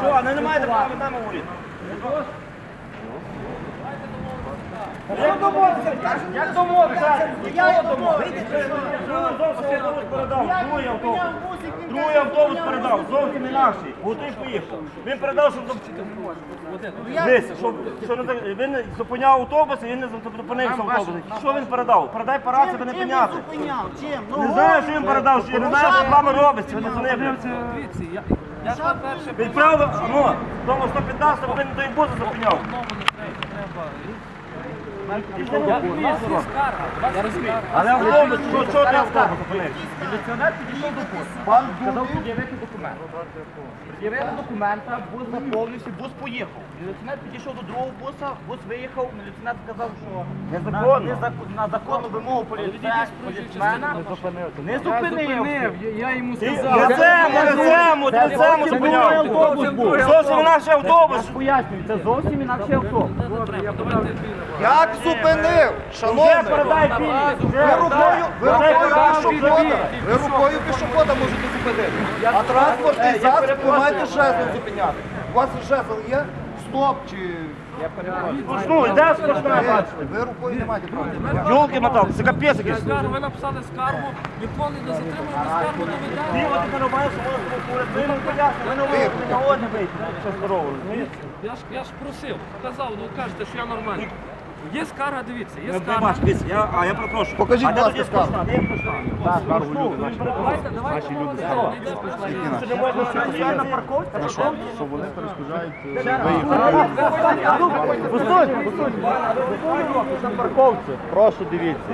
Що, а не маєте права з нами Я. Другий автобус передав, другий автобус. Другий автобус передав, зовсім не наш. Готовий поїхав. Він передав, щоб Дивись, щоб, що не так- він зупиняв автобус, і він не зупинився в автобусі. Що він передав? Передай парад, себе не зупиняв? Чим? Ну, Не знаю, що він передав, що я не знаю, що з вами робиться, ви не занепляться. Дивіться, я, я ж перше Відправив, ну, тому 115 він той бус зупиняв. одному не треба. треба. Я. Але автобус, що, що ти автобус зупинився? Міліціонер підійшов до. Пан сказав пред'явити документ. Пред'явили документа, бус заповнився, бус поїхав. Міліціонер підійшов до другого буса, бус виїхав, міліціонер сказав, що Незаконно. на, на законну вимогу поліцейського поліцмена не зупинив. Я йому Лицем, лицем, от лицем зупиняв. Зовсім інакший автобус. Пояснюю, це зовсім інакший автобус. Як зупинив? Шановний, ви рукою, ви рукою пішохода, ви рукою пішохода можете зупинити. А транспортний засіб ви маєте жезлом зупиняти. У вас жезл є? Стоп чи... Ну, йде сплошна, Ви, бачите. ви рукою не маєте права. Йолки мотав, це капець якийсь. Ви написали скаргу, ніхто не затримує, ми скаргу не Ти ведемо. от тепер маєш. Ви не пояснюєте, ви не. Що? Я ж, я ж просив, казав, ну кажете, що я нормальний. Є скарга, дивіться, є скарга. я, а я прошу. Покажіть, А будь ласка, скаргу. Так, скаргу люди, наші. Давайте, давайте, давайте, давайте, йде сплошна. Що не можна на парковці? Що вони перешкоджають Постойте, постойте. На парковці. Прошу дивіться.